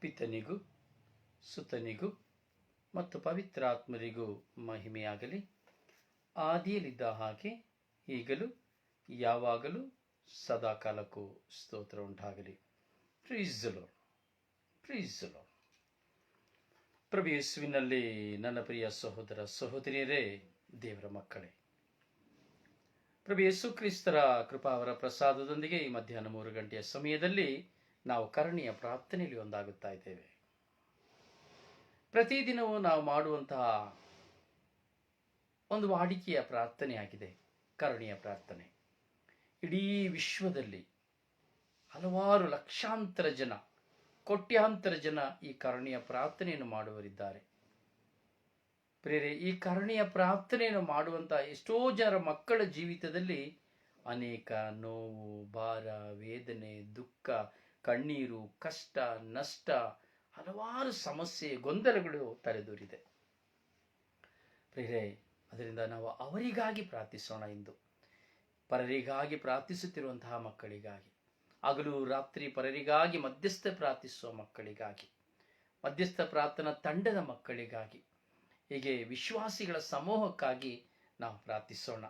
ಪಿತನಿಗೂ, ಸುತನಿಗೂ ಮತ್ತು ಪವಿತ್ರಾತ್ಮರಿಗೂ ಮಹಿಮೆಯಾಗಲಿ. ಆದಿಯಲ್ಲಿದ್ದ ಹಾಗೆ ಈಗಲೂ, ಯಾವಾಗಲೂ, ಸದಾಕಾಲಕ್ಕೂ ಸ್ತೋತ್ರ ಉಂಟಾಗಲಿ ಪ್ರೀಸಲೋ ಪ್ರೀಸಲೋ ಪ್ರಭು ಯೇಸುವಿನಲ್ಲಿ ನನ್ನ ಪ್ರಿಯ ಸಹೋದರ ಸಹೋದರಿಯರೇ, ದೇವರ ಮಕ್ಕಳೇ. ಪ್ರಭು ಯೇಸು ಕ್ರಿಸ್ತರ ಕೃಪಾವರ ಪ್ರಸಾದದೊಂದಿಗೆ ಈ ಮಧ್ಯಾಹ್ನ ಮೂರು ಗಂಟೆಯ ಸಮಯದಲ್ಲಿ ನಾವು ಕರುಣೆಯ ಪ್ರಾರ್ಥನೆಯಲ್ಲಿ ಒಂದಾಗುತ್ತಾ ಇದ್ದೇವೆ. ಪ್ರತಿದಿನವೂ ನಾವು ಮಾಡುವಂತಹ ಒಂದು ವಾಡಿಕೆಯ ಪ್ರಾರ್ಥನೆಯಾಗಿದೆ ಕರುಣೆಯ ಪ್ರಾರ್ಥನೆ. ಇಡೀ ವಿಶ್ವದಲ್ಲಿ ಹಲವಾರು ಲಕ್ಷಾಂತರ ಜನ, ಕೋಟ್ಯಾಂತರ ಜನ ಈ ಕರುಣೆಯ ಪ್ರಾರ್ಥನೆಯನ್ನು ಮಾಡುವರಿದ್ದಾರೆ ಪ್ರೇರೆ ಈ ಕರುಣೆಯ ಪ್ರಾರ್ಥನೆಯನ್ನು ಮಾಡುವಂತಹ ಎಷ್ಟೋ ಜನರ ಮಕ್ಕಳ ಜೀವಿತದಲ್ಲಿ ಅನೇಕ ನೋವು, ಭಾರ, ವೇದನೆ, ದುಃಖ ಕಣ್ಣೀರು, ಕಷ್ಟ, ನಷ್ಟ, ಹಲವಾರು ಸಮಸ್ಯೆ, ಗೊಂದಲಗಳು ತಲೆದೂರಿದೆ. ಪ್ರಿಯರೇ, ಅದರಿಂದ ನಾವು ಅವರಿಗಾಗಿ ಪ್ರಾರ್ಥಿಸೋಣ ಇಂದು. ಪರರಿಗಾಗಿ ಪ್ರಾರ್ಥಿಸುತ್ತಿರುವಂತಹ ಮಕ್ಕಳಿಗಾಗಿ. ಹಗಲು, ರಾತ್ರಿ ಪರರಿಗಾಗಿ ಮಧ್ಯಸ್ಥ ಪ್ರಾರ್ಥಿಸುವ ಮಕ್ಕಳಿಗಾಗಿ. ಮಧ್ಯಸ್ಥ ಪ್ರಾರ್ಥನಾ ತಂಡದ ಮಕ್ಕಳಿಗಾಗಿ. ಹೀಗೆ ವಿಶ್ವಾಸಿಗಳ ಸಮೂಹಕ್ಕಾಗಿ ನಾವು ಪ್ರಾರ್ಥಿಸೋಣ.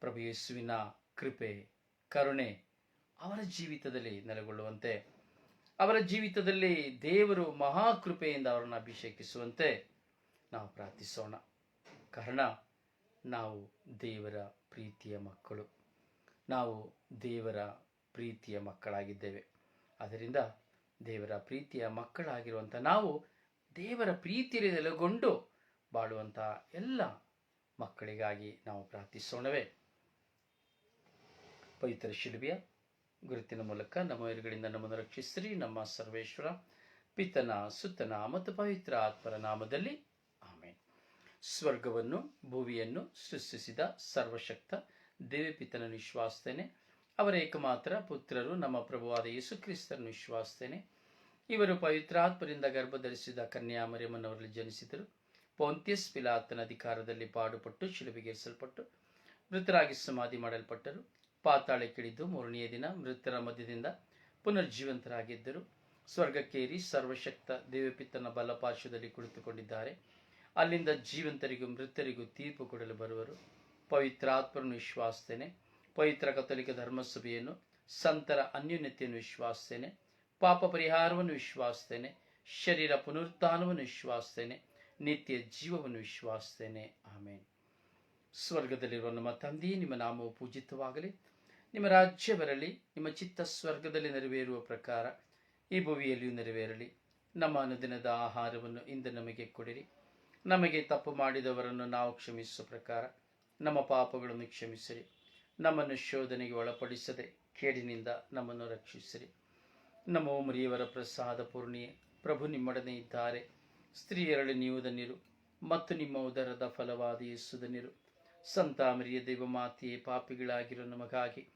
ಪ್ರಭು ಯೇಸುವಿನ ಕೃಪೆ, ಕರುಣೆ ಅವರ ಜೀವಿತದಲ್ಲಿ ನೆಲೆಗೊಳ್ಳುವಂತೆ, ಅವರ ಜೀವಿತದಲ್ಲಿ ದೇವರು ಮಹಾಕೃಪೆಯಿಂದ ಅವರನ್ನು ಅಭಿಷೇಕಿಸುವಂತೆ ನಾವು ಪ್ರಾರ್ಥಿಸೋಣ. ಕಾರಣ, ನಾವು ದೇವರ ಪ್ರೀತಿಯ ಮಕ್ಕಳು. ನಾವು ದೇವರ ಪ್ರೀತಿಯ ಮಕ್ಕಳಾಗಿದ್ದೇವೆ. ಅದರಿಂದ ದೇವರ ಪ್ರೀತಿಯ ಮಕ್ಕಳಾಗಿರುವಂಥ ನಾವು ದೇವರ ಪ್ರೀತಿಯಲ್ಲಿ ನೆಲೆಗೊಂಡು ಬಾಳುವಂಥ ಎಲ್ಲ ಮಕ್ಕಳಿಗಾಗಿ ನಾವು ಪ್ರಾರ್ಥಿಸೋಣವೇ. ಪವಿತ್ರ ಶಿಲ್ಬಿಯ ಗುರುತಿನ ಮೂಲಕ ನಮ್ಮ ಎರುಗಳಿಂದ ನಮ್ಮನ್ನು ರಕ್ಷಿಸ್ರಿ. ನಮ್ಮ ಸರ್ವೇಶ್ವರ, ಪಿತನ ಸುತ್ತನ ಮತ್ತು ಪವಿತ್ರ ಆತ್ಮರ ನಾಮದಲ್ಲಿ ಆಮೇಲೆ ಸ್ವರ್ಗವನ್ನು, ಭೂಮಿಯನ್ನು ಸೃಷ್ಟಿಸಿದ ಸರ್ವಶಕ್ತ ದೇವಪಿತನನ್ನು ವಿಶ್ವಾಸ್ತೇನೆ ಅವರ ಏಕಮಾತ್ರ ಪುತ್ರರು ನಮ್ಮ ಪ್ರಭುವಾದ ಯೇಸು ಕ್ರಿಸ್ತರನ್ನು ವಿಶ್ವಾಸ್ತೇನೆ ಇವರು ಪವಿತ್ರಾತ್ಮರಿಂದ ಗರ್ಭಧರಿಸಿದ ಕನ್ಯಾಮರಿಯಮ್ಮನವರಲ್ಲಿ ಜನಿಸಿದರು. ಪೌಂತ್ಯಸ್ ಪಿಲಾತನ ಅಧಿಕಾರದಲ್ಲಿ ಪಾಡುಪಟ್ಟು, ಶಿಲುಬೆಗೇರಿಸಲ್ಪಟ್ಟು ಮೃತರಾಗಿ ಸಮಾಧಿ ಮಾಡಲ್ಪಟ್ಟರು. ಪಾತಾಳಕ್ಕಿಳಿದು ಮೂರನೆಯ ದಿನ ಮೃತರ ಮಧ್ಯದಿಂದ ಪುನರ್ಜೀವಂತರಾಗಿದ್ದರು. ಸ್ವರ್ಗಕ್ಕೇರಿ ಸರ್ವಶಕ್ತ ದೇವಪಿತ್ತನ ಬಲಪಾರ್ಶ್ವದಲ್ಲಿ ಕುಳಿತುಕೊಂಡಿದ್ದಾರೆ. ಅಲ್ಲಿಂದ ಜೀವಂತರಿಗೂ ಮೃತರಿಗೂ ತೀರ್ಪು ಕೊಡಲು ಬರುವರು. ಪವಿತ್ರಾತ್ಮರನ್ನು ವಿಶ್ವಾಸ್ತೇನೆ ಪವಿತ್ರ ಕಥೋಲಿಕ ಧರ್ಮಸಭೆಯನ್ನು, ಸಂತರ ಅನ್ಯೋನ್ಯತೆಯನ್ನು ವಿಶ್ವಾಸ್ತೇನೆ ಪಾಪ ಪರಿಹಾರವನ್ನು ವಿಶ್ವಾಸ್ತೇನೆ ಶರೀರ ಪುನರುತ್ಥಾನವನ್ನು ವಿಶ್ವಾಸ್ತೇನೆ ನಿತ್ಯ ಜೀವವನ್ನು ವಿಶ್ವಾಸ್ತೇನೆ ಆಮೇಲೆ ಸ್ವರ್ಗದಲ್ಲಿರುವ ನಮ್ಮ ತಂದೆಯೇ ನಿಮ್ಮ ನಾಮವು ಪೂಜಿತವಾಗಲಿ. ನಿಮ್ಮ ರಾಜ್ಯ ಬರಲಿ, ನಿಮ್ಮ ಚಿತ್ತ ಸ್ವರ್ಗದಲ್ಲಿ ನೆರವೇರುವ ಪ್ರಕಾರ ಈ ಭುವಿಯಲ್ಲಿಯೂ ನೆರವೇರಲಿ. ನಮ್ಮ ಅನುದಿನದ ಆಹಾರವನ್ನು ಇಂದು ನಮಗೆ ಕೊಡಿರಿ. ನಮಗೆ ತಪ್ಪು ಮಾಡಿದವರನ್ನು ನಾವು ಕ್ಷಮಿಸುವ ಪ್ರಕಾರ ನಮ್ಮ ಪಾಪಗಳನ್ನು ಕ್ಷಮಿಸಿರಿ. ನಮ್ಮನ್ನು ಶೋಧನೆಗೆ ಒಳಪಡಿಸದೆ ಕೇಡಿನಿಂದ ನಮ್ಮನ್ನು ರಕ್ಷಿಸಿರಿ. ನಮ್ಮ ಮರಿಯವರ ಪ್ರಸಾದ ಪೂರ್ಣಿಯೇ. ಪ್ರಭು ನಿಮ್ಮೊಡನೆ ಇದ್ದಾರೆ. ಸ್ತ್ರೀಯರಲ್ಲಿ ನೀವು ಧನ್ಯರು ಮತ್ತು ನಿಮ್ಮ ಉದರದ ಫಲವಾದ ಯೇಸುಧನ್ಯರು ಸಂತಾಮರಿಯ ದೇವಮಾತೆಯೇ, ಪಾಪಿಗಳಾಗಿರೋ ನಮಗಾಗಿ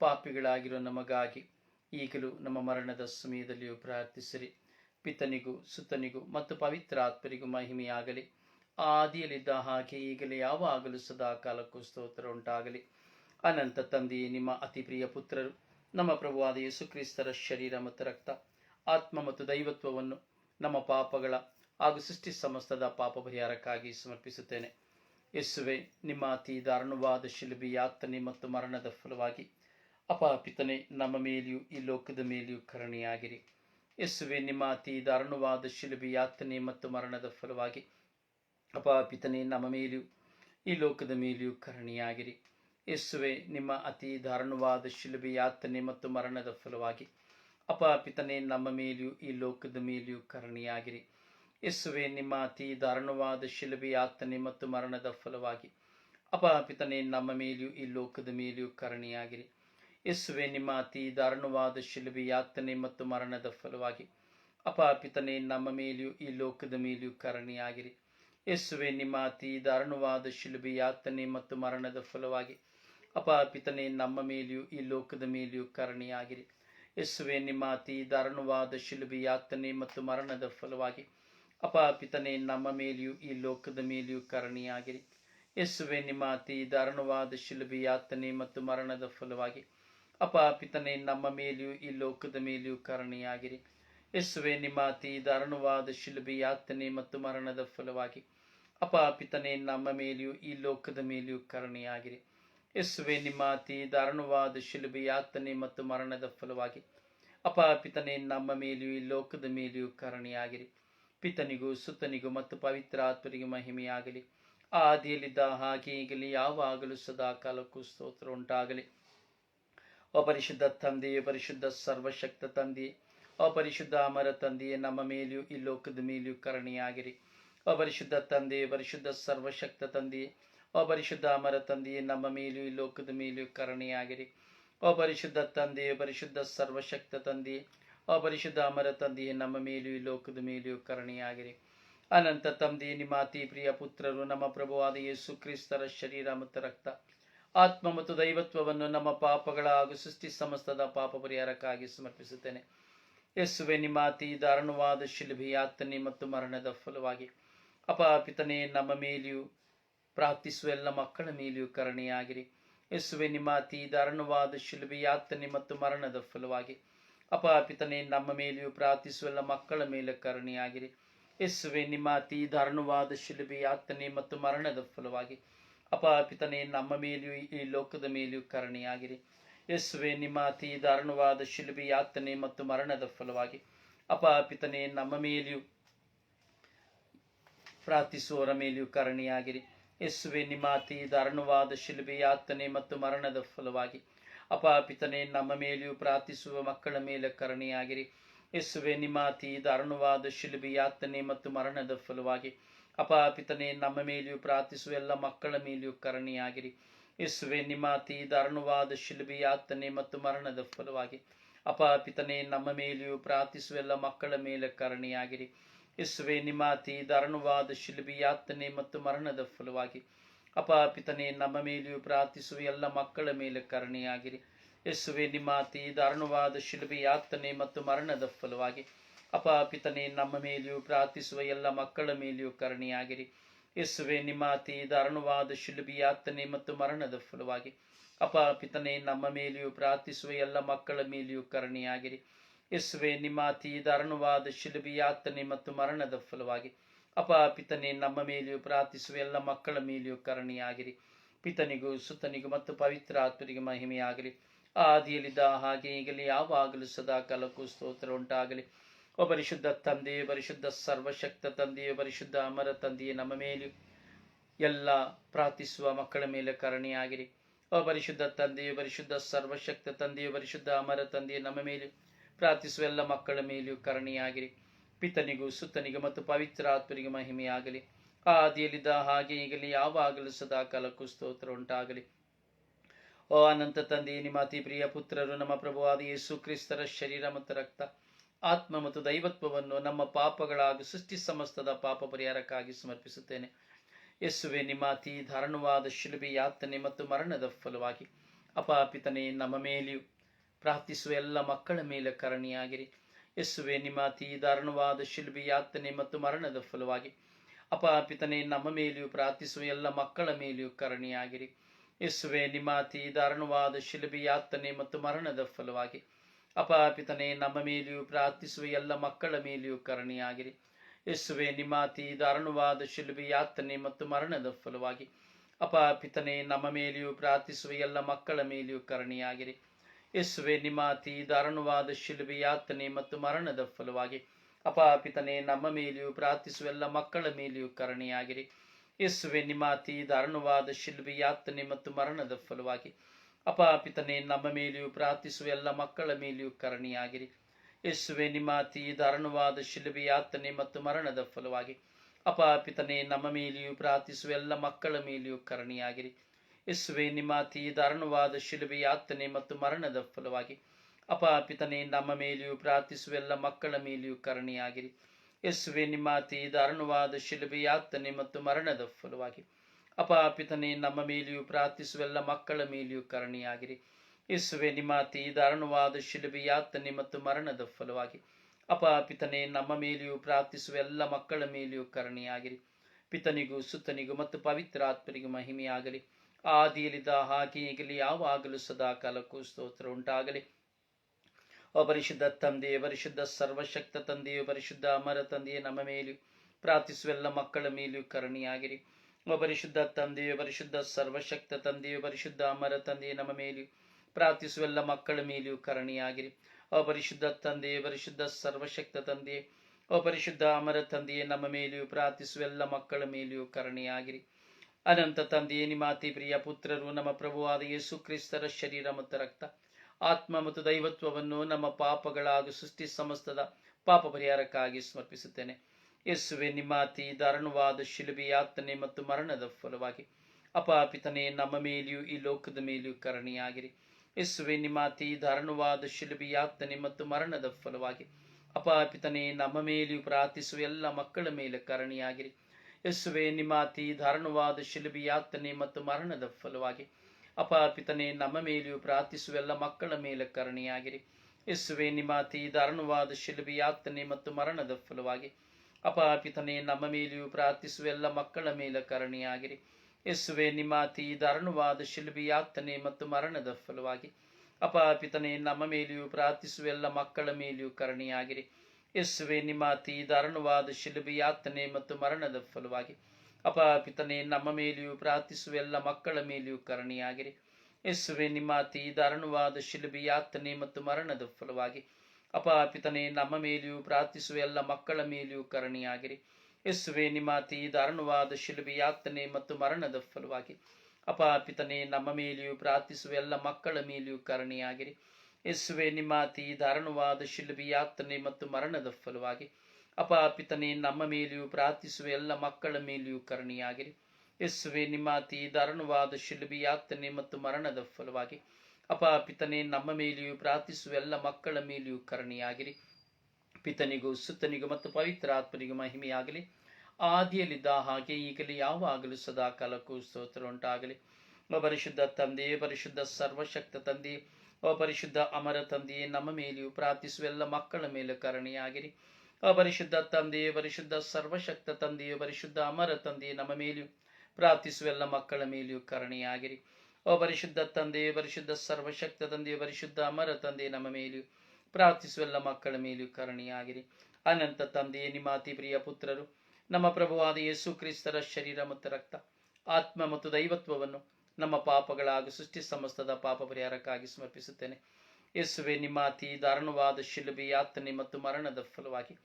ಪಾಪಿಗಳಾಗಿರೋ ನಮಗಾಗಿ ಈಗಲೂ ನಮ್ಮ ಮರಣದ ಸಮಯದಲ್ಲಿಯೂ ಪ್ರಾರ್ಥಿಸಿರಿ. ಪಿತನಿಗೂ, ಸುತನಿಗೂ ಮತ್ತು ಪವಿತ್ರ ಆತ್ಮರಿಗೂ ಮಹಿಮೆಯಾಗಲಿ. ಆದಿಯಲ್ಲಿದ್ದ ಹಾಗೆ ಈಗಲೇ ಯಾವಾಗಲೂ ಸದಾ ಕಾಲಕ್ಕೂ ಸ್ತೋತ್ರ ಉಂಟಾಗಲಿ. ಅನಂತ ತಂದೆಯೇ, ನಿಮ್ಮ ಅತಿ ಪ್ರಿಯ ಪುತ್ರರು, ನಮ್ಮ ಪ್ರಭುವಾದ ಯೇಸು ಕ್ರಿಸ್ತರ ಶರೀರ ಮತ್ತು ರಕ್ತ, ಆತ್ಮ ಮತ್ತು ದೈವತ್ವವನ್ನು ನಮ್ಮ ಪಾಪಗಳ ಹಾಗೂ ಸೃಷ್ಟಿ ಸಮಸ್ತದ ಪಾಪ ಪರಿಹಾರಕ್ಕಾಗಿ ಸಮರ್ಪಿಸುತ್ತೇನೆ. ಯೇಸುವೆ, ನಿಮ್ಮ ಅತಿ ದಾರುಣವಾದ ಶಿಲುಬಿ ಯಾತನೆ ಮತ್ತು ಮರಣದ ಫಲವಾಗಿ ಅಪಾಪಿತನೆ, ನಮ್ಮ ಮೇಲೆಯೂ, ಈ ಲೋಕದ ಮೇಲೆಯೂ ಕರುಣೆಯಾಗಿರಿ. ಯೇಸುವೆ, ನಿಮ್ಮ ಅತಿ ದಾರುಣವಾದ ಶಿಲುಬಿ ಯಾತನೆ ಮತ್ತು ಮರಣದ ಫಲವಾಗಿ ಅಪಾಪಿತನೆ, ನಮ್ಮ ಮೇಲೆಯೂ, ಈ ಲೋಕದ ಮೇಲೆಯೂ ಕರುಣೆಯಾಗಿರಿ. ಯೇಸುವೆ, ನಿಮ್ಮ ಅತಿ ದಾರುಣವಾದ ಶಿಲುಬೆ ಯಾತನೆ ಮತ್ತು ಮರಣದ ಫಲವಾಗಿ ಅಪಾಪಿತನೆ, ನಮ್ಮ ಮೇಲೆಯೂ, ಈ ಲೋಕದ ಮೇಲೆಯೂ ಕರುಣೆಯಾಗಿರಿ. ಯೇಸುವೆ, ನಿಮ್ಮ ಅತಿ ದಾರುಣವಾದ ಶಿಲುಬೆ ಯಾತನೆ ಮತ್ತು ಮರಣದ ಫಲವಾಗಿ ಅಪಾಪಿತನೆ, ನಮ್ಮ ಮೇಲೆಯೂ, ಈ ಲೋಕದ ಮೇಲೆಯೂ ಕರುಣೆಯಾಗಿರಿ. ಯೇಸುವೆ, ನಿಮ್ಮ ಅತಿ ದಾರುಣವಾದ ಶಿಲುಬೆ ಯಾತನೆ ಮತ್ತು ಮರಣದ ಫಲವಾಗಿ. ಅಪಾಪಿತನೆ, ನಮ್ಮ ಮೇಲೆಯೂ ಈ ಲೋಕದ ಮೇಲೆಯೂ ಕರಣಿಯಾಗಿರಿ. ಯೇಸುವೆ, ನಿಮ್ಮ ಅತಿ ದಾರುಣವಾದ ಶಿಲುಬೆ ಯಾತನೆ ಮತ್ತು ಮರಣದ ಫಲವಾಗಿ. ಅಪಾಪಿತನೆ, ನಮ್ಮ ಮೇಲೆಯೂ ಈ ಲೋಕದ ಮೇಲೆಯೂ ಕರಣಿಯಾಗಿರಿ. ಯೇಸುವೆ, ನಿಮ್ಮ ಅತಿ ದಾರುಣವಾದ ಶಿಲುಬೆ ಯಾತನೆ ಮತ್ತು ಮರಣದ ಫಲವಾಗಿ. ಅಪಾಪಿತನೆ, ನಮ್ಮ ಮೇಲೆಯೂ ಈ ಲೋಕದ ಮೇಲೆಯೂ ಕರಣಿಯಾಗಿರಿ. ಯೇಸುವೆ, ನಿಮ್ಮ ಅತಿ ದಾರುಣವಾದ ಶಿಲುಬೆ ಯಾತನೆ ಮತ್ತು ಮರಣದ ಫಲವಾಗಿ. ಅಪ ಪಿತನೆ ನಮ್ಮ ಮೇಲೆಯೂ ಈ ಲೋಕದ ಮೇಲೆಯೂ ಕರುಣೆಯಾಗಿರಿ. ಯೇಸುವೆ, ನಿಮ್ಮ ಅತಿ ದಾರುಣವಾದ ಶಿಲುಬೆ ಯಾತನೆ ಮತ್ತು ಮರಣದ ಫಲವಾಗಿ ಅಪ ಪಿತನೆ ನಮ್ಮ ಮೇಲೆಯೂ ಈ ಲೋಕದ ಮೇಲೆಯೂ ಕರುಣೆಯಾಗಿರಿ. ಯೇಸುವೆ, ನಿಮ್ಮ ಅತಿ ದಾರುಣವಾದ ಶಿಲುಬೆ ಯಾತನೆ ಮತ್ತು ಮರಣದ ಫಲವಾಗಿ ಅಪ ಪಿತನೆ ನಮ್ಮ ಮೇಲೆಯೂ ಈ ಲೋಕದ ಮೇಲೆಯೂ ಕರುಣೆಯಾಗಿರಿ. ಪಿತನಿಗೂ ಸುತನಿಗೂ ಮತ್ತು ಪವಿತ್ರ ಆತ್ಮರಿಗೆ ಮಹಿಮೆಯಾಗಲಿ. ಆದಿಯಲ್ಲಿದ್ದ ಹಾಗೆ ಈಗಲಿ ಯಾವಾಗಲೂ ಸದಾ ಕಾಲಕ್ಕೂ ಸ್ತೋತ್ರ ಉಂಟಾಗಲಿ. ಅಪರಿಶುದ್ಧ ತಂದೆಯೇ ಪರಿಶುದ್ಧ ಸರ್ವಶಕ್ತ ತಂದೆಯೇ ಅಪರಿಶುದ್ಧ ಅಮರ ತಂದೆಯೇ ನಮ್ಮ ಮೇಲೆಯೂ ಈ ಲೋಕದ ಮೇಲೆಯೂ ಕರುಣೆಯಾಗಿರಿ. ಅಪರಿಶುದ್ಧ ತಂದೆಯೇ ಪರಿಶುದ್ಧ ಸರ್ವಶಕ್ತ ತಂದೆಯೇ ಅಪರಿಶುದ್ಧ ಅಮರ ತಂದೆಯೇ ನಮ್ಮ ಮೇಲೆಯೂ ಈ ಲೋಕದ ಮೇಲೆಯೂ ಕರುಣೆಯಾಗಿರಿ. ಅಪರಿಶುದ್ಧ ತಂದೆಯೇ ಪರಿಶುದ್ಧ ಸರ್ವಶಕ್ತ ತಂದೆಯೇ ಅಪರಿಶುದ್ಧ ಅಮರ ತಂದೆಯೇ ನಮ್ಮ ಮೇಲೆಯೂ ಈ ಲೋಕದ ಮೇಲೆಯೂ ಕರುಣೆಯಾಗಿರಿ. ಅನಂತ ತಂದೆಯೇ ನಿಮ್ಮ ಅತಿ ಪ್ರಿಯ ಪುತ್ರರು, ನಮ್ಮ ಪ್ರಭುವಾದ ಯೇಸು ಕ್ರಿಸ್ತರ ಶರೀರ ಮತ್ತು ರಕ್ತ. ಆತ್ಮ ಮತ್ತು ದೈವತ್ವವನ್ನು ನಮ್ಮ ಪಾಪಗಳ ಹಾಗೂ ಸೃಷ್ಟಿ ಸಮಸ್ತದ ಪಾಪ ಪರಿಹಾರಕ್ಕಾಗಿ ಸಮರ್ಪಿಸುತ್ತೇನೆ. ಯೇಸುವೆ, ನಿಮ್ಮ ಅತಿ ದಾರುಣವಾದ ಶಿಲ್ಭಿ ಯಾತನೆ ಮತ್ತು ಮರಣದ ಫಲವಾಗಿ. ಅಪಾಪಿತನೇ ನಮ್ಮ ಮೇಲೆಯೂ ಪ್ರಾರ್ಥಿಸುವ ಎಲ್ಲ ಮಕ್ಕಳ ಮೇಲೆಯೂ ಕರುಣೆಯಾಗಿರಿ. ಯೇಸುವೆ, ನಿಮ್ಮ ಅತಿ ದಾರುಣವಾದ ಶಿಲ್ಭಿ ಯಾತನೆ ಮತ್ತು ಮರಣದ ಫಲವಾಗಿ. ಅಪಾಪಿತನೇ ನಮ್ಮ ಮೇಲೆಯೂ ಪ್ರಾರ್ಥಿಸುವ ಎಲ್ಲ ಮಕ್ಕಳ ಮೇಲೆ ಕರುಣೆಯಾಗಿರಿ. ಯೇಸುವೆ, ನಿಮ್ಮ ಅತಿ ದಾರುಣವಾದ ಶಿಲ್ಭಿ ಯಾತನೆ ಮತ್ತು ಮರಣದ ಫಲವಾಗಿ. ಅಪಾಪಿತನೇ ನಮ್ಮ ಮೇಲೆಯೂ ಈ ಲೋಕದ ಮೇಲೆಯೂ ಕರುಣೆಯಾಗಿರಿ ಯೇಸುವೆ, ನಿಮ್ಮ ಅತಿ ದಾರುಣವಾದ ಶಿಲುಬೆ ಯಾತನೆ ಮತ್ತು ಮರಣದ ಫಲವಾಗಿ ಅಪಾಪಿತನೇ ನಮ್ಮ ಮೇಲೆಯೂ ಪ್ರಾರ್ಥಿಸುವವರ ಮೇಲೆಯೂ ಕರುಣೆಯಾಗಿರಿ ಯೇಸುವೆ, ನಿಮ್ಮ ಅತಿ ದಾರುಣವಾದ ಶಿಲುಬೆ ಯಾತನೆ ಮತ್ತು ಮರಣದ ಫಲವಾಗಿ ಅಪಾಪಿತನೇ ನಮ್ಮ ಮೇಲೆಯೂ ಪ್ರಾರ್ಥಿಸುವ ಮಕ್ಕಳ ಮೇಲೆ ಕರುಣೆಯಾಗಿರಿ ಯೇಸುವೆ, ನಿಮ್ಮ ಅತಿ ದಾರುಣವಾದ ಶಿಲುಬೆ ಯಾತನೆ ಮತ್ತು ಮರಣದ ಫಲವಾಗಿ ಅಪಾಪಿತನೇ ನಮ್ಮ ಮೇಲೆಯೂ ಪ್ರಾರ್ಥಿಸುವ ಎಲ್ಲ ಮಕ್ಕಳ ಮೇಲೆಯೂ ಕರುಣೆಯಾಗಿರಿ. ಯೇಸುವೆ, ನಿಮ್ಮ ಅತಿ ದಾರುಣವಾದ ಶಿಲುಬೆ ಯಾತನೆ ಮತ್ತು ಮರಣದ ಫಲವಾಗಿ. ಅಪಾಪಿತನೇ ನಮ್ಮ ಮೇಲೆಯೂ ಪ್ರಾರ್ಥಿಸುವ ಎಲ್ಲ ಮಕ್ಕಳ ಮೇಲೆ ಕರುಣೆಯಾಗಿರಿ. ಯೇಸುವೆ, ನಿಮ್ಮ ಅತಿ ದಾರುಣವಾದ ಶಿಲುಬೆ ಯಾತನೆ ಮತ್ತು ಮರಣದ ಫಲವಾಗಿ. ಅಪಾಪಿತನೇ ನಮ್ಮ ಮೇಲೆಯೂ ಪ್ರಾರ್ಥಿಸುವ ಎಲ್ಲ ಮಕ್ಕಳ ಮೇಲೆ ಕರುಣೆಯಾಗಿರಿ. ಯೇಸುವೆ, ನಿಮ್ಮ ಅತಿ ದಾರುಣವಾದ ಶಿಲುಬೆ ಯಾತನೆ ಮತ್ತು ಮರಣದ ಫಲವಾಗಿ. ಅಪಾಪಿತನೇ ನಮ್ಮ ಮೇಲೆಯೂ ಪ್ರಾರ್ಥಿಸುವ ಎಲ್ಲ ಮಕ್ಕಳ ಮೇಲೆಯೂ ಕರುಣೆಯಾಗಿರಿ. ಯೇಸುವೆ, ನಿಮ್ಮ ಅತಿ ದಾರುಣವಾದ ಶಿಲುಬಿ ಯಾತನೆ ಮತ್ತು ಮರಣದ ಫಲವಾಗಿ. ಅಪಾಪಿತನೇ ನಮ್ಮ ಮೇಲೆಯೂ ಪ್ರಾರ್ಥಿಸುವ ಎಲ್ಲ ಮಕ್ಕಳ ಮೇಲೆಯೂ ಕರುಣೆಯಾಗಿರಿ. ಯೇಸುವೆ, ನಿಮ್ಮ ಅತಿ ದಾರುಣವಾದ ಶಿಲುಬಿ ಯಾತನೆ ಮತ್ತು ಮರಣದ ಫಲವಾಗಿ. ಅಪಾಪಿತನೇ ನಮ್ಮ ಮೇಲೆಯೂ ಪ್ರಾರ್ಥಿಸುವ ಎಲ್ಲ ಮಕ್ಕಳ ಮೇಲೆಯೂ ಕರುಣೆಯಾಗಿರಿ. ಪಿತನಿಗೂ, ಸುತನಿಗೂ ಮತ್ತು ಪವಿತ್ರ ಆತ್ಮರಿಗೆ ಮಹಿಮೆಯಾಗಲಿ. ಆದಿಯಲ್ಲಿದ್ದ ಹಾಗೆ ಈಗಲಿ ಯಾವಾಗಲೂ ಸದಾ ಕಾಲಕ್ಕೂ ಸ್ತೋತ್ರ ಉಂಟಾಗಲಿ ಓ ಪರಿಶುದ್ಧ ತಂದೆಯೇ ಪರಿಶುದ್ಧ ಸರ್ವಶಕ್ತ ತಂದೆಯೇ ಪರಿಶುದ್ಧ ಅಮರ ತಂದೆಯೇ ನಮ್ಮ ಮೇಲೆ. ಎಲ್ಲ ಪ್ರಾರ್ಥಿಸುವ ಮಕ್ಕಳ ಮೇಲೆ ಕರುಣೆಯಾಗಿರಿ ಓ ಪರಿಶುದ್ಧ ತಂದೆಯೇ ಪರಿಶುದ್ಧ ಸರ್ವಶಕ್ತ ತಂದೆಯೇ ಪರಿಶುದ್ಧ ಅಮರ ತಂದೆಯೇ ನಮ್ಮ ಮೇಲೆ. ಪ್ರಾರ್ಥಿಸುವ ಎಲ್ಲ ಮಕ್ಕಳ ಮೇಲೆಯೂ ಕರುಣೆಯಾಗಿರಿ ಪಿತನಿಗೂ, ಸುತ್ತನಿಗೂ ಮತ್ತು ಪವಿತ್ರ ಆತ್ಮನಿಗೆ ಮಹಿಮೆಯಾಗಲಿ. ಆದಿಯಲ್ಲಿದ್ದ ಹಾಗೆ ಈಗಲಿ, ಯಾವಾಗಲೂ ಸದಾ ಕಾಲಕ್ಕೂ ಸ್ತೋತ್ರ ಉಂಟಾಗಲಿ. ಓ ಅನಂತ ತಂದೆಯೇ ನಿಮ್ಮ ಅತಿ ಪ್ರಿಯ ಪುತ್ರರು, ನಮ್ಮ ಪ್ರಭುವಾದ ಯೇಸು ಕ್ರಿಸ್ತರ ಶರೀರ ಮತ್ತು ರಕ್ತ. ಆತ್ಮ ಮತ್ತು ದೈವತ್ವವನ್ನು ನಮ್ಮ ಪಾಪಗಳ ಹಾಗೂ ಸೃಷ್ಟಿ ಸಮಸ್ತದ ಪಾಪ ಪರಿಹಾರಕ್ಕಾಗಿ ಸಮರ್ಪಿಸುತ್ತೇನೆ. ಯಸ್ಸುವೆ ನಿಮ್ಮ ಅತಿ ದಾರುಣವಾದ ಶಿಲುಬೆ ಯಾತನೆ ಮತ್ತು ಮರಣದ ಫಲವಾಗಿ ಅಪಾಪಿತನೇ ನಮ್ಮ ಮೇಲೆಯೂ ಪ್ರಾರ್ಥಿಸುವ ಎಲ್ಲ ಮಕ್ಕಳ ಮೇಲೆ ಕರಣಿಯಾಗಿರಿ. ಯಸ್ಸುವೆ ನಿಮ್ಮ ಅತಿ ದಾರುಣವಾದ ಶಿಲುಬಿ ಯಾತನೆ ಮತ್ತು ಮರಣದ ಫಲವಾಗಿ ಅಪಾಪಿತನೇ ನಮ್ಮ ಮೇಲೆಯೂ ಪ್ರಾರ್ಥಿಸುವ ಎಲ್ಲ ಮಕ್ಕಳ ಮೇಲೆಯೂ ಕರಣಿಯಾಗಿರಿ. ಯಸ್ಸುವೆ ನಿಮ್ಮ ಅತಿ ದಾರುಣವಾದ ಶಿಲುಬಿ ಯಾತನೆ ಮತ್ತು ಮರಣದ ಫಲವಾಗಿ ಅಪಾಪಿತನೇ, ನಮ್ಮ ಮೇಲೆಯೂ ಪ್ರಾರ್ಥಿಸುವ ಎಲ್ಲ ಮಕ್ಕಳ ಮೇಲೆಯೂ ಕರುಣೆಯಾಗಿರಿ ಯೇಸುವೆ, ನಿಮ್ಮ ಅತಿ ದಾರುಣವಾದ ಶಿಲುಬೆ ಯಾತನೆ ಮತ್ತು ಮರಣದ ಫಲವಾಗಿ. ಅಪಾಪಿತನೇ, ನಮ್ಮ ಮೇಲೆಯೂ ಪ್ರಾರ್ಥಿಸುವ ಎಲ್ಲ ಮಕ್ಕಳ ಮೇಲೆಯೂ ಕರುಣೆಯಾಗಿರಿ ಯೇಸುವೆ ನಿಮಾತಿ ದಾರುಣವಾದ ಶಿಲುಬೆ ಯಾತನೆ ಮತ್ತು ಮರಣದ ಫಲವಾಗಿ. ಅಪಾಪಿತನೇ, ನಮ್ಮ ಮೇಲೆಯೂ ಪ್ರಾರ್ಥಿಸುವ ಎಲ್ಲ ಮಕ್ಕಳ ಮೇಲೆಯೂ ಕರುಣೆಯಾಗಿರಿ ಯೇಸುವೆ ನಿಮಾತಿ ದಾರುಣವಾದ ಶಿಲುಬೆ ಯಾತನೆ ಮತ್ತು ಮರಣದ ಫಲವಾಗಿ. ಅಪಾಪಿತನೇ ನಮ್ಮ ಮೇಲೆಯೂ ಪ್ರಾರ್ಥಿಸುವ ಎಲ್ಲ ಮಕ್ಕಳ ಮೇಲೆಯೂ ಕರಣಿಯಾಗಿರಿ. ಯೇಸುವೆ, ನಿಮ್ಮ ಅತಿ ದಾರುಣವಾದ ಶಿಲುಬೆ ಯಾತನೆ ಮತ್ತು ಮರಣದ ಫಲವಾಗಿ ಅಪಾಪಿತನೇ ನಮ್ಮ ಮೇಲೆಯೂ ಪ್ರಾರ್ಥಿಸುವ ಎಲ್ಲ ಮಕ್ಕಳ ಮೇಲೆಯೂ ಕರಣಿಯಾಗಿರಿ. ಯೇಸುವೆ, ನಿಮ್ಮ ಅತಿ ದಾರುಣವಾದ ಶಿಲುಬೆ ಯಾತನೆ ಮತ್ತು ಮರಣದ ಫಲವಾಗಿ ಅಪಾಪಿತನೇ ನಮ್ಮ ಮೇಲೆಯೂ ಪ್ರಾರ್ಥಿಸುವ ಎಲ್ಲ ಮಕ್ಕಳ ಮೇಲೆಯೂ ಕರಣಿಯಾಗಿರಿ. ಯೇಸುವೆ, ನಿಮ್ಮ ಅತಿ ದಾರುಣವಾದ ಶಿಲುಬೆ ಯಾತನೆ ಮತ್ತು ಮರಣದ ಫಲವಾಗಿ ಅಪ ಪಿತನೆ, ನಮ್ಮ ಮೇಲೆಯೂ ಪ್ರಾರ್ಥಿಸುವೆಲ್ಲ ಮಕ್ಕಳ ಮೇಲೆಯೂ ಕರುಣೆಯಾಗಿರಿ. ಯೇಸುವೆ, ನಿಮ್ಮ ಅತಿ ದಾರುಣವಾದ ಶಿಲುಬೆ ಯಾತನೆ ಮತ್ತು ಮರಣದ ಫಲವಾಗಿ. ಅಪಾಪಿತನೇ ನಮ್ಮ ಮೇಲೆಯೂ ಪ್ರಾರ್ಥಿಸುವ ಎಲ್ಲ ಮಕ್ಕಳ ಮೇಲೆಯೂ ಕರುಣೆಯಾಗಿರಿ. ಪಿತನಿಗೂ ಸುತ್ತನಿಗೂ ಮತ್ತು ಪವಿತ್ರ ಆತ್ಮನಿಗೂ ಮಹಿಮೆಯಾಗಲಿ. ಆದಿಯಲ್ಲಿದ್ದ ಹಾಗೆಯಾಗಲಿ ಯಾವಾಗಲೂ ಸದಾ ಕಾಲಕ್ಕೂ ಸ್ತೋತ್ರ ಉಂಟಾಗಲಿ. ಅಪರಿಶುದ್ಧ ಪರಿಶುದ್ಧ ತಂದೆಯೇ, ಪರಿಶುದ್ಧ ಸರ್ವಶಕ್ತ ತಂದೆಯೇ, ಪರಿಶುದ್ಧ ಅಮರ ತಂದೆಯೇ, ನಮ್ಮ ಮೇಲೆಯೂ ಪ್ರಾರ್ಥಿಸುವೆಲ್ಲ ಮಕ್ಕಳ ಮೇಲೆಯೂ ಕರುಣೆಯಾಗಿರಿ. ಪರಿಶುದ್ಧ ತಂದೆಯೇ ಪರಿಶುದ್ಧ ಸರ್ವಶಕ್ತ ತಂದೆಯೇ ಪರಿಶುದ್ಧ ಅಮರ ತಂದೆಯೇ ನಮ್ಮ ಮೇಲೆಯೂ ಪ್ರಾರ್ಥಿಸುವೆಲ್ಲ ಮಕ್ಕಳ ಮೇಲೆಯೂ ಕರುಣೆಯಾಗಿರಿ. ಅಪರಿಶುದ್ಧ ಪರಿಶುದ್ಧ ತಂದೆಯೇ ಪರಿಶುದ್ಧ ಸರ್ವಶಕ್ತ ತಂದೆಯೇ ಅಪರಿಶುದ್ಧ ಪರಿಶುದ್ಧ ಅಮರ ತಂದೆಯೇ ನಮ್ಮ ಮೇಲೆಯೂ ಪ್ರಾರ್ಥಿಸುವೆಲ್ಲ ಮಕ್ಕಳ ಮೇಲೆಯೂ ಕರುಣೆಯಾಗಿರಿ. ಅನಂತ ತಂದೆಯೇ ನಿಮ್ಮ ಅತಿ ಪ್ರಿಯ ಪುತ್ರರು, ನಮ್ಮ ಪ್ರಭುವಾದ ಯೇಸು ಕ್ರಿಸ್ತರ ಶರೀರ ಮತ್ತು ರಕ್ತ, ಆತ್ಮ ಮತ್ತು ದೈವತ್ವವನ್ನು ನಮ್ಮ ಪಾಪಗಳ ಹಾಗೂ ಸೃಷ್ಟಿ ಸಮಸ್ತದ ಪಾಪ ಪರಿಹಾರಕ್ಕಾಗಿ ಸಮರ್ಪಿಸುತ್ತೇನೆ. ಯೇಸುವೆ, ನಿಮ್ಮ ಅತಿ ದಾರುಣವಾದ ಮತ್ತು ಮರಣದ ಫಲವಾಗಿ. ಅಪಾಪಿತನೆ ನಮ್ಮ ಮೇಲೆಯೂ ಈ ಲೋಕದ ಮೇಲೆಯೂ ಕರಣಿಯಾಗಿರಿ. ಯೇಸುವೆ, ನಿಮ್ಮ ಅತಿ ದಾರುಣವಾದ ಶಿಲುಬೆ ಮತ್ತು ಮರಣದ ಫಲವಾಗಿ. ಅಪಾಪಿತನೆ ನಮ್ಮ ಮೇಲೆಯೂ ಪ್ರಾರ್ಥಿಸುವ ಎಲ್ಲ ಮಕ್ಕಳ ಮೇಲೆ ಕರಣಿಯಾಗಿರಿ. ಯೇಸುವೆ, ನಿಮ್ಮ ಅತಿ ದಾರುಣವಾದ ಮತ್ತು ಮರಣದ ಫಲವಾಗಿ. ಅಪಾಪಿತನೆ ನಮ್ಮ ಮೇಲೆಯೂ ಪ್ರಾರ್ಥಿಸುವ ಎಲ್ಲ ಮಕ್ಕಳ ಮೇಲೆ ಕರಣಿಯಾಗಿರಿ. ಯೇಸುವೆ, ನಿಮ್ಮ ಅತಿ ದಾರುಣವಾದ ಶಿಲುಬೆ ಮತ್ತು ಮರಣದ ಫಲವಾಗಿ. ಅಪಾಪಿತನೆ ನಮ್ಮ ಮೇಲೆಯೂ ಪ್ರಾರ್ಥಿಸುವ ಎಲ್ಲ ಮಕ್ಕಳ ಮೇಲೆ ಕರುಣೆಯಾಗಿರಿ. ಯೇಸುವೆ, ನಿಮ್ಮ ಅತಿ ದಾರುಣವಾದ ಶಿಲುಬೆ ಮತ್ತು ಮರಣದ ಫಲವಾಗಿ. ಅಪಾಪಿತನೇ ನಮ್ಮ ಮೇಲೆಯೂ ಪ್ರಾರ್ಥಿಸುವ ಎಲ್ಲ ಮಕ್ಕಳ ಮೇಲೆಯೂ ಕರುಣೆಯಾಗಿರಿ. ಯೇಸುವೆ, ನಿಮ್ಮ ಅತಿ ದಾರುಣವಾದ ಶಿಲುಬೆ ಮತ್ತು ಮರಣದ ಫಲವಾಗಿ. ಅಪಾಪಿತನೆ ನಮ್ಮ ಮೇಲೆಯೂ ಪ್ರಾರ್ಥಿಸುವ ಎಲ್ಲ ಮಕ್ಕಳ ಮೇಲೆಯೂ ಕರುಣೆಯಾಗಿರಿ. ಯೇಸುವೆ, ನಿಮ್ಮ ಅತಿ ದಾರುಣವಾದ ಶಿಲುಬೆ ಮತ್ತು ಮರಣದ ಫಲವಾಗಿ. ಅಪಾಪಿತನೆ, ನಮ್ಮ ಮೇಲೆಯೂ ಪ್ರಾರ್ಥಿಸುವ, ಎಲ್ಲ ಮಕ್ಕಳ ಮೇಲೆಯೂ ಕರಣಿಯಾಗಿರಿ. ಯೇಸುವೆ ನಿಮಾತಿ ದಾರುಣವಾದ ಶಿಲುಬೆ ಯಾತನೆ ಮತ್ತು ಮರಣದ ಫಲವಾಗಿ. ಅಪಾಪಿತನೇ, ನಮ್ಮ ಮೇಲೆಯೂ ಪ್ರಾರ್ಥಿಸುವ, ಎಲ್ಲ ಮಕ್ಕಳ ಮೇಲೆಯೂ ಕರಣಿಯಾಗಿರಿ. ಯೇಸುವೆ ನಿಮಾತಿ ದಾರುಣವಾದ ಶಿಲುಬೆ ಯಾತನೆ ಮತ್ತು ಮರಣದ ಫಲವಾಗಿ. ಅಪಾಪಿತನೇ, ನಮ್ಮ ಮೇಲೆಯೂ ಪ್ರಾರ್ಥಿಸುವ, ಎಲ್ಲ ಮಕ್ಕಳ ಮೇಲೆಯೂ ಕರಣಿಯಾಗಿರಿ. ಯೇಸುವೆ ನಿಮಾತಿ ದಾರುಣವಾದ ಶಿಲುಬೆ ಯಾತನೆ ಮತ್ತು ಮರಣದ ಫಲವಾಗಿ. ಅಪಾಪಿತನೆ ನಮ್ಮ ಮೇಲೆಯೂ ಪ್ರಾರ್ಥಿಸುವ ಎಲ್ಲ ಮಕ್ಕಳ ಮೇಲೆಯೂ ಕರುಣೆಯಾಗಿರಿ. ಪಿತನಿಗೂ, ಸುತ್ತನಿಗೂ ಮತ್ತು ಪವಿತ್ರ ಆತ್ಮನಿಗೂ ಮಹಿಮೆಯಾಗಲಿ. ಆದಿಯಲ್ಲಿದ್ದ ಹಾಗೆ ಈಗಲೇ, ಯಾವಾಗಲೂ ಸದಾ ಕಾಲಕ್ಕೂ ಸ್ತೋತ್ರ ಉಂಟಾಗಲಿ ಓ ಪರಿಶುದ್ಧ ತಂದೆಯೇ, ಪರಿಶುದ್ಧ ಸರ್ವಶಕ್ತ ತಂದೆ ಓ ಪರಿಶುದ್ಧ ಅಮರ ತಂದೆಯೇ, ನಮ್ಮ ಮೇಲೆಯೂ ಪ್ರಾರ್ಥಿಸುವ ಎಲ್ಲ ಮಕ್ಕಳ ಮೇಲೆ ಕರುಣೆಯಾಗಿರಿ. ಓ ಪರಿಶುದ್ಧ ತಂದೆಯೇ, ಪರಿಶುದ್ಧ ಸರ್ವಶಕ್ತ ತಂದೆಯೇ, ಪರಿಶುದ್ಧ ಅಮರ ತಂದೆಯೇ, ನಮ್ಮ ಮೇಲೆಯೂ ಪ್ರಾರ್ಥಿಸುವ ಎಲ್ಲ ಮಕ್ಕಳ ಮೇಲೆಯೂ ಕರುಣೆಯಾಗಿರಿ. ಓ ಪರಿಶುದ್ಧ ತಂದೆ, ಪರಿಶುದ್ಧ ಸರ್ವಶಕ್ತ ತಂದೆ, ಪರಿಶುದ್ಧ ಅಮರ ತಂದೆ ನಮ್ಮ ಮೇಲೆಯೂ. ಪ್ರಾರ್ಥಿಸುವೆಲ್ಲ ಮಕ್ಕಳ ಮೇಲೆಯೂ ಕರುಣೆಯಾಗಿರಿ. ಅನಂತ ತಂದೆಯೇ ನಿಮ್ಮ ಅತಿ ಪ್ರಿಯ ಪುತ್ರರು, ನಮ್ಮ ಪ್ರಭುವಾದ ಯೇಸು ಕ್ರಿಸ್ತರ ಶರೀರ ಮತ್ತು ರಕ್ತ, ಆತ್ಮ ಮತ್ತು ದೈವತ್ವವನ್ನು ನಮ್ಮ ಪಾಪಗಳ ಹಾಗೂ ಸೃಷ್ಟಿ ಸಮಸ್ತದ ಪಾಪ ಪರಿಹಾರಕ್ಕಾಗಿ ಸಮರ್ಪಿಸುತ್ತೇನೆ. ಯೇಸುವೆ, ನಿಮ್ಮ ಅತಿ ದಾರುಣವಾದ ಶಿಲುಬೆ, ಯಾತನೆ ಮತ್ತು ಮರಣದ ಫಲವಾಗಿ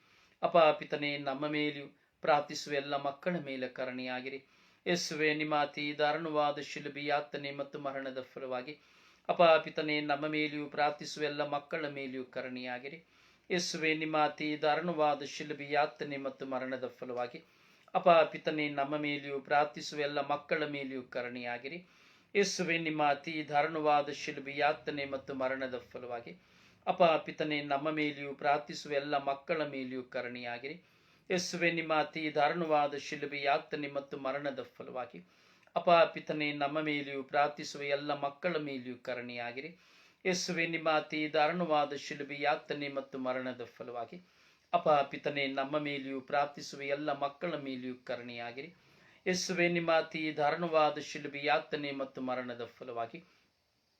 ಅಪಾಪಿತನೆ ನಮ್ಮ ಮೇಲೆಯೂ ಪ್ರಾರ್ಥಿಸುವ ಎಲ್ಲ ಮಕ್ಕಳ ಮೇಲೆ ಕರುಣೆಯಾಗಿರಿ. ಯೇಸುವೆ ನಿಮಾತಿ ದಾರುಣವಾದ ಶಿಲುಬಿ ಯಾತನೆ ಮತ್ತು ಮರಣದ ಫಲವಾಗಿ. ಅಪಾಪಿತನೆ ನಮ್ಮ ಮೇಲೆಯೂ ಪ್ರಾರ್ಥಿಸುವ ಎಲ್ಲ ಮಕ್ಕಳ ಮೇಲೆಯೂ ಕರಣಿಯಾಗಿರಿ. ಯೇಸುವೆ ನಿಮಾತಿ ದಾರುಣವಾದ ಶಿಲುಬಿ ಯಾತನೆ ಮತ್ತು ಮರಣದ ಫಲವಾಗಿ. ಅಪಾಪಿತನೆ ನಮ್ಮ ಮೇಲೆಯೂ ಪ್ರಾರ್ಥಿಸುವ ಎಲ್ಲ ಮಕ್ಕಳ ಮೇಲೆಯೂ ಕರಣಿಯಾಗಿರಿ. ಯೇಸುವೆ ನಿಮಾತಿ ದಾರುಣವಾದ ಶಿಲುಬಿ ಯಾತನೆ ಮತ್ತು ಮರಣದ ಫಲವಾಗಿ. ಅಪಾಪಿತನೆ ನಮ್ಮ ಮೇಲೆಯೂ ಪ್ರಾರ್ಥಿಸುವ ಎಲ್ಲ ಮಕ್ಕಳ ಮೇಲೆಯೂ ಕರುಣೆಯಾಗಿರಿ. ಯೇಸುವೆ, ನಿಮ್ಮ ಅತಿ ದಾರುಣವಾದ ಶಿಲುಬೆ ಯಾತನೆ ಮತ್ತು ಮರಣದ ಫಲವಾಗಿ? ಅಪಾಪಿತನೆ ನಮ್ಮ ಮೇಲೆಯೂ ಪ್ರಾರ್ಥಿಸುವ ಎಲ್ಲ ಮಕ್ಕಳ ಮೇಲೆಯೂ ಕರುಣೆಯಾಗಿರಿ. ಯೇಸುವೆ, ನಿಮ್ಮ ಅತಿ ದಾರುಣವಾದ ಶಿಲುಬೆ ಯಾತನೆ ಮತ್ತು ಮರಣದ ಫಲವಾಗಿ? ಅಪಾಪಿತನೆ ನಮ್ಮ ಮೇಲೆಯೂ ಪ್ರಾರ್ಥಿಸುವ ಎಲ್ಲ ಮಕ್ಕಳ ಮೇಲೆಯೂ ಕರುಣೆಯಾಗಿರಿ. ಯೇಸುವೆ, ನಿಮ್ಮ ಅತಿ ದಾರುಣವಾದ ಶಿಲುಬೆ ಯಾತನೆ ಮತ್ತು ಮರಣದ ಫಲವಾಗಿ?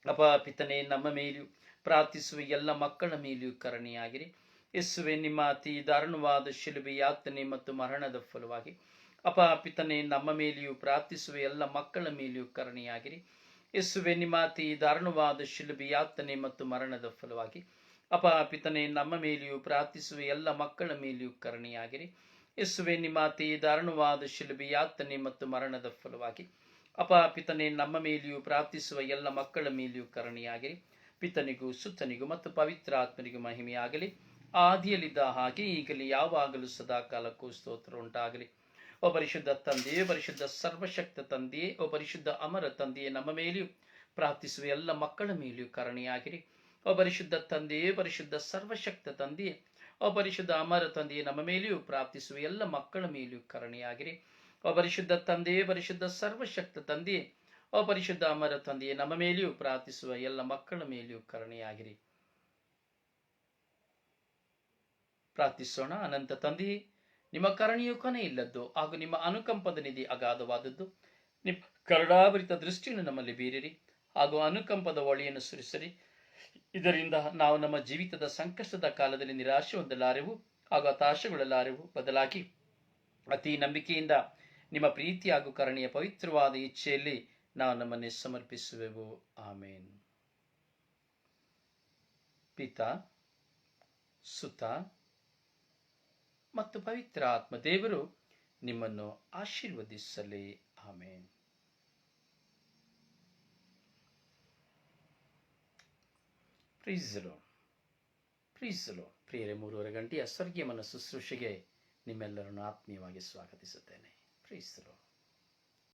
ಅಪಾಪಿತನೆ ನಮ್ಮ ಮೇಲೆಯೂ ಪ್ರಾರ್ಥಿಸುವ ಎಲ್ಲ ಮಕ್ಕಳ ಮೇಲೆಯೂ ಕರುಣೆಯಾಗಿರಿ. ಯೇಸುವೆ, ನಿಮ್ಮ ಅತಿ ದಾರುಣವಾದ ಶಿಲುಬೆ ಯಾತನೆ ಮತ್ತು ಮರಣದ ಫಲವಾಗಿ. ಅಪಾಪಿತನೆ ನಮ್ಮ ಮೇಲೆಯೂ ಪ್ರಾರ್ಥಿಸುವ, ಎಲ್ಲ ಮಕ್ಕಳ ಮೇಲೆಯೂ ಕರುಣೆಯಾಗಿರಿ. ಯೇಸುವೆ, ನಿಮ್ಮ ಅತಿ ದಾರುಣವಾದ ಶಿಲುಬೆ ಯಾತನೆ ಮತ್ತು ಮರಣದ ಫಲವಾಗಿ. ಅಪ, ಪಿತನೆ, ನಮ್ಮ ಮೇಲೆಯೂ ಪ್ರಾರ್ಥಿಸುವ, ಎಲ್ಲ ಮಕ್ಕಳ ಮೇಲೆಯೂ ಕರುಣೆಯಾಗಿರಿ. ಯೇಸುವೆ, ನಿಮ್ಮ ಅತಿ ದಾರುಣವಾದ ಶಿಲುಬೆ ಯಾತನೆ ಮತ್ತು ಮರಣದ ಫಲವಾಗಿ. ಅಪ, ಪಿತನೆ, ನಮ್ಮ ಮೇಲೆಯೂ ಪ್ರಾರ್ಥಿಸುವ, ಎಲ್ಲ ಮಕ್ಕಳ ಮೇಲೆಯೂ ಕರುಣೆಯಾಗಿರಿ. ಪಿತನಿಗೂ, ಸುತ್ತನಿಗೂ ಮತ್ತು ಪವಿತ್ರ ಆತ್ಮನಿಗೂ ಮಹಿಮೆಯಾಗಲಿ. ಆದಿಯಲ್ಲಿದ್ದ ಹಾಗೆ ಈಗಲೇ ಯಾವಾಗಲೂ ಸದಾ ಕಾಲಕ್ಕೂ ಸ್ತೋತ್ರ ಉಂಟಾಗಲಿ. ಓ ಪರಿಶುದ್ಧ ತಂದೆಯೇ ಪರಿಶುದ್ಧ ಸರ್ವಶಕ್ತ ತಂದೆಯೇ, ಓ ಪರಿಶುದ್ಧ ಅಮರ ತಂದೆಯೇ ನಮ್ಮ ಮೇಲೆಯೂ ಪ್ರಾರ್ಥಿಸುವ ಎಲ್ಲ ಮಕ್ಕಳ ಮೇಲೆಯೂ ಕರುಣೆಯಾಗಿರಿ. ಓ ಪರಿಶುದ್ಧ ತಂದೆಯೇ ಪರಿಶುದ್ಧ ಸರ್ವಶಕ್ತ ತಂದೆಯೇ, ಓ ಪರಿಶುದ್ಧ ಅಮರ ತಂದೆಯೇ ನಮ್ಮ ಮೇಲೆಯೂ ಪ್ರಾರ್ಥಿಸುವ ಎಲ್ಲ ಮಕ್ಕಳ ಮೇಲೆಯೂ ಕರುಣೆಯಾಗಿರಿ. ಓ ಪರಿಶುದ್ಧ ತಂದೆಯೇ ಪರಿಶುದ್ಧ ಸರ್ವಶಕ್ತ ತಂದೆಯೇ, ಓ ಪರಿಶುದ್ಧ ಅಮರ ತಂದೆಯೇ ನಮ್ಮ ಮೇಲೆಯೂ ಪ್ರಾರ್ಥಿಸುವ ಎಲ್ಲ ಮಕ್ಕಳ ಮೇಲೆಯೂ ಕರುಣೆಯಾಗಿರಿ. ಪ್ರಾರ್ಥಿಸೋಣ. ಅನಂತ ತಂದೆಯೇ ನಿಮ್ಮ ಕರುಣೆಯು ಕೊನೆ ಇಲ್ಲದ್ದು ಹಾಗೂ ನಿಮ್ಮ ಅನುಕಂಪದ ನಿಧಿ ಅಗಾಧವಾದದ್ದು. ನಿಮ್ಮ ಕರುಣಾಭರಿತ ದೃಷ್ಟಿಯನ್ನು ನಮ್ಮಲ್ಲಿ ಬೀರಿರಿ ಹಾಗೂ ಅನುಕಂಪದ ಒಳಿಯನ್ನು ಸುರಿಸಿರಿ. ಇದರಿಂದ ನಾವು ನಮ್ಮ ಜೀವಿತದ ಸಂಕಷ್ಟದ ಕಾಲದಲ್ಲಿ ನಿರಾಶೆ ಹೊಂದಲಾರೆವು ಹಾಗೂ ಹತಾಶೆಗೊಳ್ಳಲಾರೆವು. ಬದಲಾಗಿ ಅತಿ ನಂಬಿಕೆಯಿಂದ ನಿಮ್ಮ ಪ್ರೀತಿ ಹಾಗೂ ಕರುಣೆಯ ಪವಿತ್ರವಾದ ಇಚ್ಛೆಯಲ್ಲಿ ನಾವು ನಮ್ಮನ್ನೇ ಸಮರ್ಪಿಸುವೆವು. ಆಮೇನ್. ಪಿತಾ, ಸುತ ಮತ್ತು ಪವಿತ್ರ ಆತ್ಮ ದೇವರು ನಿಮ್ಮನ್ನು ಆಶೀರ್ವದಿಸಲಿ. ಆಮೇನ್. ಪ್ರೀಸಲು ಪ್ರೀಸಲು ಪ್ರಿಯರೇ, ಮೂರುವರೆ ಗಂಟೆಯ ಸ್ವರ್ಗೀಯ ಮನ ಶುಶ್ರೂಷೆಗೆ ನಿಮ್ಮೆಲ್ಲರನ್ನು ಆತ್ಮೀಯವಾಗಿ ಸ್ವಾಗತಿಸುತ್ತೇನೆ. ಪ್ರೀಸಲು